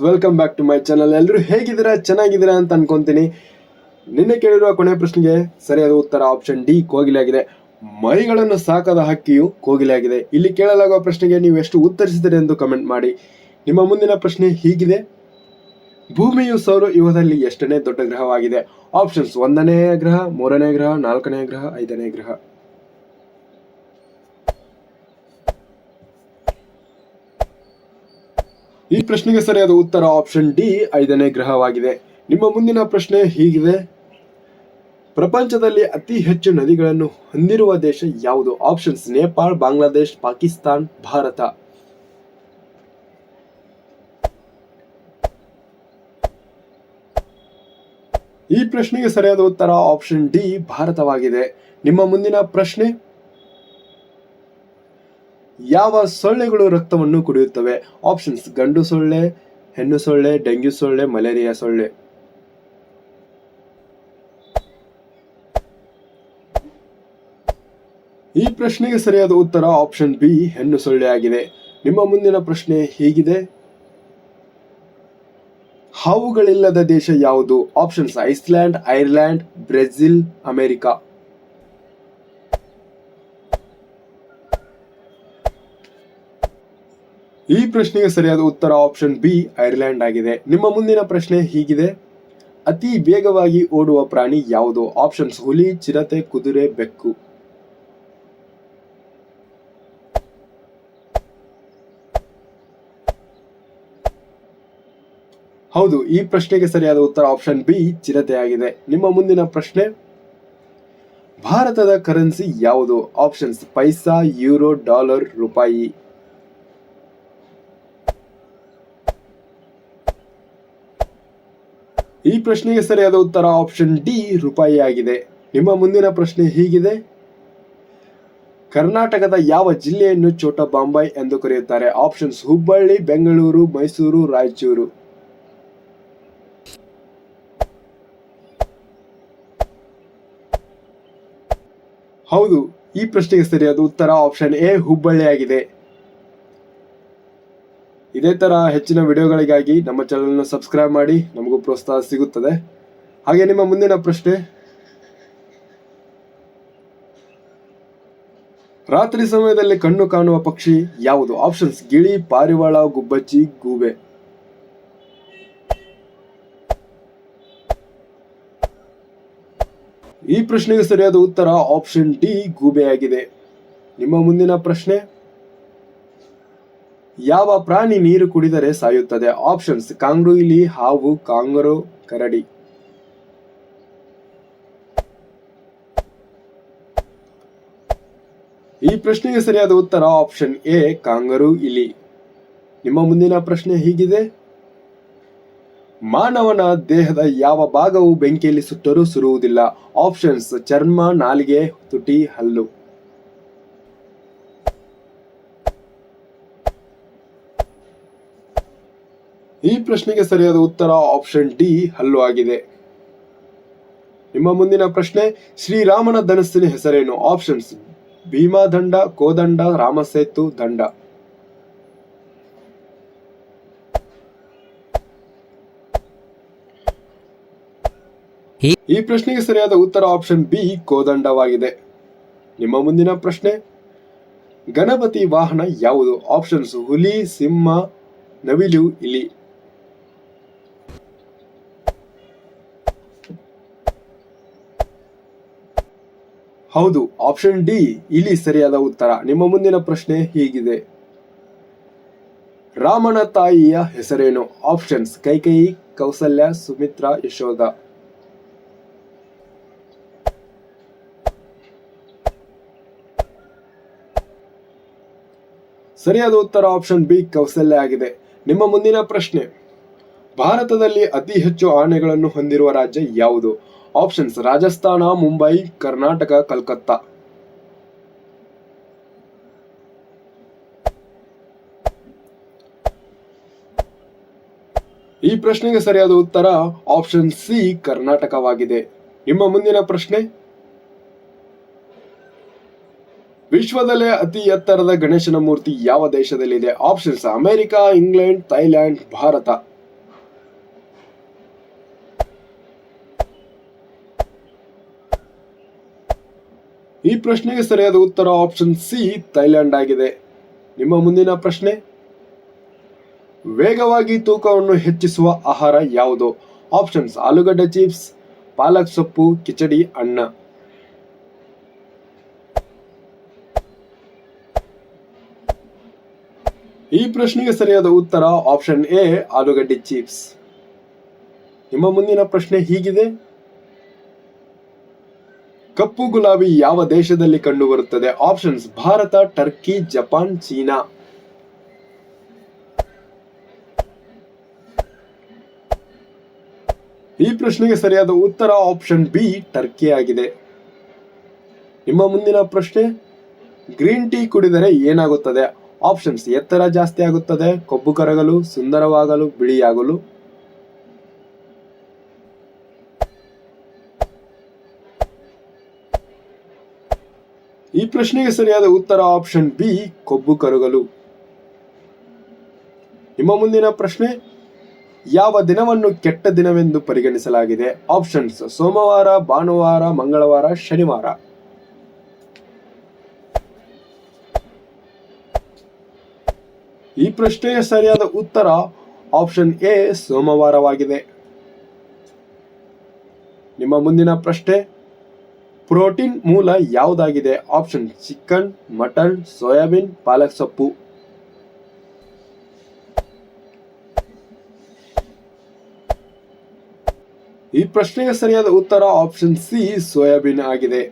Welcome back to my channel ಎಲ್ಲರೂ ಹೇಗಿದ್ದೀರಾ? ಚೆನ್ನಾಗಿದ್ದೀರಾ ಅಂತ ಅನ್ಕೊಂತೀನಿ. ನಿನ್ನೆ ಕೇಳಿರುವ ಕೊನೆ ಪ್ರಶ್ನೆಗೆ ಸರಿಯಾದ ಉತ್ತರ ಆಪ್ಷನ್ ಡಿ ಕೋಗಿಲಾಗಿದೆ ಮರಿಗಳನ್ನು ಸಾಕದ ಹಕ್ಕಿಯು ಕೋಗಿಲಾಗಿದೆ ಇಲ್ಲಿ ಕೇಳಲಾಗುವ ಪ್ರಶ್ನೆಗೆ ನೀವು ಎಷ್ಟು ಉತ್ತರಿಸಿದರೆ ಎಂದು ಕಮೆಂಟ್ ಮಾಡಿ. ನಿಮ್ಮ ಮುಂದಿನ ಪ್ರಶ್ನೆ ಹೀಗಿದೆ. ಭೂಮಿಯು ಸೌರ ಯುಗದಲ್ಲಿ ಎಷ್ಟನೇ ದೊಡ್ಡ ಗ್ರಹವಾಗಿದೆ? ಆಪ್ಷನ್ಸ್ ಒಂದನೇ ಗ್ರಹ, ಮೂರನೇ ಗ್ರಹ, ನಾಲ್ಕನೇ ಗ್ರಹ, ಐದನೇ ಗ್ರಹ. ಈ ಪ್ರಶ್ನೆಗೆ ಸರಿಯಾದ ಉತ್ತರ ಆಪ್ಷನ್ ಡಿ ಐದನೇ ಗ್ರಹವಾಗಿದೆ. ನಿಮ್ಮ ಮುಂದಿನ ಪ್ರಶ್ನೆ ಹೀಗಿದೆ. ಪ್ರಪಂಚದಲ್ಲಿ ಅತಿ ಹೆಚ್ಚು ನದಿಗಳನ್ನು ಹೊಂದಿರುವ ದೇಶ ಯಾವುದು? ಆಪ್ಷನ್ಸ್ ನೇಪಾಳ, ಬಾಂಗ್ಲಾದೇಶ್, ಪಾಕಿಸ್ತಾನ್, ಭಾರತ. ಈ ಪ್ರಶ್ನೆಗೆ ಸರಿಯಾದ ಉತ್ತರ ಆಪ್ಷನ್ ಡಿ ಭಾರತವಾಗಿದೆ. ನಿಮ್ಮ ಮುಂದಿನ ಪ್ರಶ್ನೆ ಯಾವ ಸೊಳ್ಳೆಗಳು ರಕ್ತವನ್ನು ಕುಡಿಯುತ್ತವೆ? ಆಪ್ಷನ್ಸ್, ಗಂಡು ಸೊಳ್ಳೆ, ಹೆಣ್ಣು ಸೊಳ್ಳೆ, ಡೆಂಗ್ಯೂ ಸೊಳ್ಳೆ, ಮಲೇರಿಯಾ ಸೊಳ್ಳೆ. ಈ ಪ್ರಶ್ನೆಗೆ ಸರಿಯಾದ ಉತ್ತರ ಆಪ್ಷನ್ ಬಿ, ಹೆಣ್ಣು ಸೊಳ್ಳೆ ಆಗಿದೆ. ನಿಮ್ಮ ಮುಂದಿನ ಪ್ರಶ್ನೆ ಹೀಗಿದೆ? ಹಾವುಗಳಿಲ್ಲದ ದೇಶ ಯಾವುದು? Options, Iceland, Ireland, Brazil, America. ಈ ಪ್ರಶ್ನೆಗೆ ಸರಿಯಾದ ಉತ್ತರ ಆಪ್ಷನ್ ಬಿ ಐರ್ಲ್ಯಾಂಡ್ ಆಗಿದೆ. ನಿಮ್ಮ ಮುಂದಿನ ಪ್ರಶ್ನೆ ಹೀಗಿದೆ. ಅತಿ ವೇಗವಾಗಿ ಓಡುವ ಪ್ರಾಣಿ ಯಾವುದು? ಆಪ್ಷನ್ಸ್ ಹುಲಿ, ಚಿರತೆ, ಕುದುರೆ, ಬೆಕ್ಕು. ಹೌದು, ಈ ಪ್ರಶ್ನೆಗೆ ಸರಿಯಾದ ಉತ್ತರ ಆಪ್ಷನ್ ಬಿ, ಚಿರತೆ ಆಗಿದೆ. ನಿಮ್ಮ ಮುಂದಿನ ಪ್ರಶ್ನೆ? ಭಾರತದ ಕರೆನ್ಸಿ ಯಾವುದು? ಆಪ್ಷನ್ಸ್ ಪೈಸಾ, ಯೂರೋ, ಡಾಲರ್, ರೂಪಾಯಿ. ಈ ಪ್ರಶ್ನೆಗೆ ಸರಿಯಾದ ಉತ್ತರ ಆಪ್ಷನ್ ಡಿ ರೂಪಾಯಿ ಆಗಿದೆ ನಿಮ್ಮ ಮುಂದಿನ ಪ್ರಶ್ನೆ ಹೀಗಿದೆ. ಕರ್ನಾಟಕದ ಯಾವ ಜಿಲ್ಲೆಯನ್ನು ಚೋಟ ಬಾಂಬೈ ಎಂದು ಕರೆಯುತ್ತಾರೆ? ಆಪ್ಷನ್ಸ್ ಹುಬ್ಬಳ್ಳಿ, ಬೆಂಗಳೂರು, ಮೈಸೂರು, ರಾಯಚೂರು. ಹೌದು, ಈ ಪ್ರಶ್ನೆಗೆ ಸರಿಯಾದ ಉತ್ತರ ಆಪ್ಷನ್ ಎ ಹುಬ್ಬಳ್ಳಿ ಆಗಿದೆ ಇದೇ ತರ ಹೆಚ್ಚಿನ ವಿಡಿಯೋಗಳಿಗಾಗಿ ನಮ್ಮ ಚಾನಲ್ನ ಸಬ್ಸ್ಕ್ರೈಬ್ ಮಾಡಿ ನಮಗೂ ಪ್ರೋತ್ಸಾಹ ಸಿಗುತ್ತದೆ. ಹಾಗೆ ನಿಮ್ಮ ಮುಂದಿನ ಪ್ರಶ್ನೆ. ರಾತ್ರಿ ಸಮಯದಲ್ಲಿ ಕಣ್ಣು ಕಾಣುವ ಪಕ್ಷಿ ಯಾವುದು? ಆಪ್ಷನ್ಸ್ ಗಿಳಿ, ಪಾರಿವಾಳ, ಗುಬ್ಬಚ್ಚಿ, ಗೂಬೆ. ಈ ಪ್ರಶ್ನೆಗೆ ಸರಿಯಾದ ಉತ್ತರ ಆಪ್ಷನ್ ಡಿ, ಗೂಬೆಯಾಗಿದೆ. ನಿಮ್ಮ ಮುಂದಿನ ಪ್ರಶ್ನೆ. ಯಾವ ಪ್ರಾಣಿ ನೀರು ಕುಡಿದರೆ ಸಾಯುತ್ತದೆ? ಆಪ್ಷನ್ಸ್ ಕಾಂಗ್ರು ಇಲಿ ಹಾವು, ಕಾಂಗರು, ಕರಡಿ. ಈ ಪ್ರಶ್ನೆಗೆ ಸರಿಯಾದ ಉತ್ತರ ಆಪ್ಷನ್ ಎ ಕಾಂಗರು ಇಲಿ ನಿಮ್ಮ ಮುಂದಿನ ಪ್ರಶ್ನೆ ಹೀಗಿದೆ. ಮಾನವನ ದೇಹದ ಯಾವ ಭಾಗವು ಬೆಂಕಿಯಲ್ಲಿ ಸುಟ್ಟರೂ ಸುರುವುದಿಲ್ಲ? ಆಪ್ಷನ್ಸ್ ಚರ್ಮ, ನಾಲಿಗೆ, ತುಟಿ, ಹಲ್ಲು. ಈ ಪ್ರಶ್ನೆಗೆ ಸರಿಯಾದ ಉತ್ತರ ಆಪ್ಷನ್ ಡಿ ಹಲ್ಲು ಆಗಿದೆ. ನಿಮ್ಮ ಮುಂದಿನ ಪ್ರಶ್ನೆ, ಶ್ರೀರಾಮನ ಧನಸ್ಸಿನ ಹೆಸರೇನು? ಆಪ್ಷನ್ಸ್ ಭೀಮಾದಂಡ ಕೋದಂಡ ರಾಮಸೇತು ದಂಡ ಈ- ಪ್ರಶ್ನೆಗೆ ಸರಿಯಾದ ಉತ್ತರ ಆಪ್ಷನ್ ಬಿ ಕೋದಂಡವಾಗಿದೆ ನಿಮ್ಮ ಮುಂದಿನ ಪ್ರಶ್ನೆ, ಗಣಪತಿ ವಾಹನ ಯಾವುದು? ಆಪ್ಷನ್ಸ್, ಹುಲಿ, ಸಿಂಹ, ನವಿಲು, ಇಲಿ. ಹೌದು ಆಪ್ಷನ್ ಡಿ ಇಲ್ಲಿ ಸರಿಯಾದ ಉತ್ತರ. ನಿಮ್ಮ ಮುಂದಿನ ಪ್ರಶ್ನೆ ಹೀಗಿದೆ. ರಾಮನ ತಾಯಿಯ ಹೆಸರೇನು? ಆಪ್ಷನ್ಸ್ ಕೈಕೇಯಿ ಕೌಸಲ್ಯ, ಸುಮಿತ್ರಾ, ಯಶೋಧ. ಸರಿಯಾದ ಉತ್ತರ ಆಪ್ಷನ್ ಬಿ ಕೌಸಲ್ಯ ಆಗಿದೆ. ನಿಮ್ಮ ಮುಂದಿನ ಪ್ರಶ್ನೆ, ಭಾರತದಲ್ಲಿ ಅತಿ ಹೆಚ್ಚು ಆನೆಗಳನ್ನು ಹೊಂದಿರುವ ರಾಜ್ಯ ಯಾವುದು? ಆಪ್ಷನ್ಸ್ ರಾಜಸ್ಥಾನ ಮುಂಬೈ ಕರ್ನಾಟಕ ಕಲ್ಕತ್ತಾ ಈ ಪ್ರಶ್ನೆಗೆ ಸರಿಯಾದ ಉತ್ತರ ಆಪ್ಷನ್ ಸಿ ಕರ್ನಾಟಕವಾಗಿದೆ. ನಿಮ್ಮ ಮುಂದಿನ ಪ್ರಶ್ನೆ? ವಿಶ್ವದಲ್ಲೇ ಅತಿ ಎತ್ತರದ ಗಣೇಶನ ಮೂರ್ತಿ ಯಾವ ದೇಶದಲ್ಲಿದೆ? Options America England Thailand Bharat. ಈ ಪ್ರಶ್ನೆಗೆ ಸರಿಯಾದ ಉತ್ತರ ಆಪ್ಷನ್ ಸಿ ಥೈಲ್ಯಾಂಡ್ ಆಗಿದೆ. ನಿಮ್ಮ ಮುಂದಿನ ಪ್ರಶ್ನೆ? ವೇಗವಾಗಿ ತೂಕವನ್ನು ಹೆಚ್ಚಿಸುವ ಆಹಾರ ಯಾವುದು? ಆಪ್ಷನ್ಸ್ ಆಲೂಗಡ್ಡೆ ಚಿಪ್ಸ್ ಪಾಲಕ್ ಸೊಪ್ಪು, ಕಿಚಡಿ, ಅನ್ನ. ಈ ಪ್ರಶ್ನೆಗೆ ಸರಿಯಾದ ಉತ್ತರ ಆಪ್ಷನ್ ಎ ಆಲೂಗಡ್ಡೆ ಚಿಪ್ಸ್ ನಿಮ್ಮ ಮುಂದಿನ ಪ್ರಶ್ನೆ ಹೀಗಿದೆ. ಕಪ್ಪು ಗುಲಾಬಿ ಯಾವ ದೇಶದಲ್ಲಿ ಕಂಡುಬರುತ್ತದೆ? Options Bharat Turkey Japan China. ಈ ಪ್ರಶ್ನೆಗೆ ಸರಿಯಾದ ಉತ್ತರ ಆಪ್ಷನ್ ಬಿ ಟರ್ಕಿ ಆಗಿದೆ. ನಿಮ್ಮ ಮುಂದಿನ ಪ್ರಶ್ನೆ ಗ್ರೀನ್ ಟೀ ಕುಡಿದರೆ ಏನಾಗುತ್ತದೆ? ಆಪ್ಷನ್ಸ್ ಎತ್ತರ ಜಾಸ್ತಿ ಆಗುತ್ತದೆ, ಕೊಬ್ಬು ಕರಗಲು, ಸುಂದರವಾಗಲು, ಬಿಳಿಯಾಗಲು. ಈ ಪ್ರಶ್ನೆಗೆ ಸರಿಯಾದ ಉತ್ತರ ಆಪ್ಷನ್ ಬಿ, ಕೊಬ್ಬು ಕರುಗಲು. ನಿಮ್ಮ ಮುಂದಿನ ಪ್ರಶ್ನೆ, ಯಾವ ದಿನವನ್ನು ಕೆಟ್ಟ ದಿನವೆಂದು ಪರಿಗಣಿಸಲಾಗಿದೆ? ಆಪ್ಷನ್ಸ್, ಸೋಮವಾರ, ಭಾನುವಾರ, ಮಂಗಳವಾರ, ಶನಿವಾರ. ಈ ಪ್ರಶ್ನೆಯ ಸರಿಯಾದ ಉತ್ತರ ಆಪ್ಷನ್ ಎ, ಸೋಮವಾರವಾಗಿದೆ. ನಿಮ್ಮ ಮುಂದಿನ ಪ್ರಶ್ನೆ ಪ್ರೋಟೀನ್ ಮೂಲ ಯಾವುದಾಗಿದೆ? Option chicken, mutton, soybean, palak ಸೊಪ್ಪು. ಈ ಪ್ರಶ್ನೆಗೆ ಸರಿಯಾದ ಉತ್ತರ ಆಪ್ಷನ್ ಸಿ, ಸೋಯಾಬೀನ್ ಆಗಿದೆ.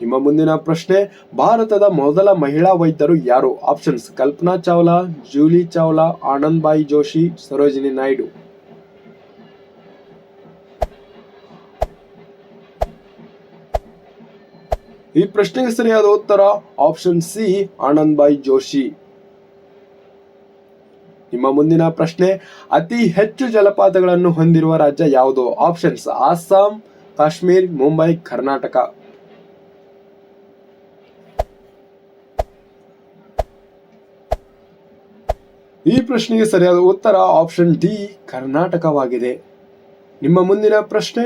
ನಿಮ್ಮ ಮುಂದಿನ ಪ್ರಶ್ನೆ, ಭಾರತದ ಮೊದಲ ಮಹಿಳಾ ವೈದ್ಯರು ಯಾರು? ಆಪ್ಷನ್ಸ್ ಕಲ್ಪನಾ ಚಾವ್ಲಾ, ಜೂಲಿ ಚಾವ್ಲಾ, ಆನಂದ್ ಬಾಯಿ ಜೋಶಿ, ಸರೋಜಿನಿ ನಾಯ್ಡು. ಈ ಪ್ರಶ್ನೆಗೆ ಸರಿಯಾದ ಉತ್ತರ ಆಪ್ಷನ್ ಸಿ ಆನಂದ್ ಬಾಯಿ ಜೋಶಿ. ನಿಮ್ಮ ಮುಂದಿನ ಪ್ರಶ್ನೆ, ಅತಿ ಹೆಚ್ಚು ಜಲಪಾತಗಳನ್ನು ಹೊಂದಿರುವ ರಾಜ್ಯ ಯಾವುದು? ಆಪ್ಷನ್ಸ್ ಅಸ್ಸಾಂ ಕಾಶ್ಮೀರ್ ಮುಂಬೈ ಕರ್ನಾಟಕ ಈ ಪ್ರಶ್ನೆಗೆ ಸರಿಯಾದ ಉತ್ತರ ಆಪ್ಷನ್ ಡಿ ಕರ್ನಾಟಕವಾಗಿದೆ. ನಿಮ್ಮ ಮುಂದಿನ ಪ್ರಶ್ನೆ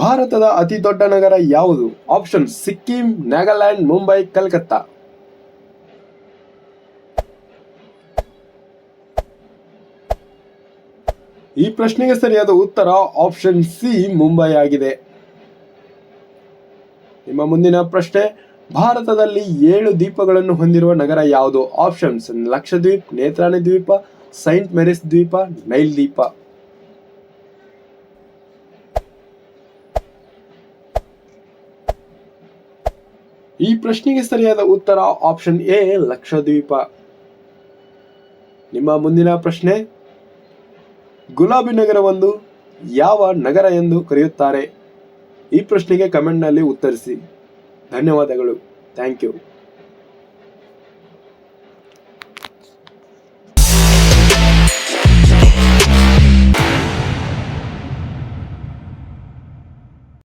ಭಾರತದ ಅತಿ ದೊಡ್ಡ ನಗರ ಯಾವುದು? ಆಪ್ಷನ್ ಸಿಕ್ಕಿಂ ನಾಗಾಲ್ಯಾಂಡ್ ಮುಂಬೈ ಕಲ್ಕತ್ತಾ ಈ ಪ್ರಶ್ನೆಗೆ ಸರಿಯಾದ ಉತ್ತರ ಆಪ್ಷನ್ ಸಿ ಮುಂಬೈ ಆಗಿದೆ. ನಿಮ್ಮ ಮುಂದಿನ ಪ್ರಶ್ನೆ, ಭಾರತದಲ್ಲಿ ಏಳು ದ್ವೀಪಗಳನ್ನು ಹೊಂದಿರುವ ನಗರ ಯಾವುದು? ಆಪ್ಷನ್ಸ್ ಲಕ್ಷದ್ವೀಪ್, ನೇತ್ರಾಣಿ ದ್ವೀಪ ಸೈಂಟ್ ಮೆರಿಸ್ ದ್ವೀಪ ನೈಲ್ ದ್ವೀಪ. ಈ ಪ್ರಶ್ನೆಗೆ ಸರಿಯಾದ ಉತ್ತರ ಆಪ್ಷನ್ ಎ ಲಕ್ಷದ್ವೀಪ. ನಿಮ್ಮ ಮುಂದಿನ ಪ್ರಶ್ನೆ, ಗುಲಾಬಿ ನಗರವೊಂದು ಯಾವ ನಗರ ಎಂದು ಕರೆಯುತ್ತಾರೆ? ಈ ಪ್ರಶ್ನೆಗೆ ಕಮೆಂಟ್ನಲ್ಲಿ ಉತ್ತರಿಸಿ. ಧನ್ಯವಾದಗಳು. Thank you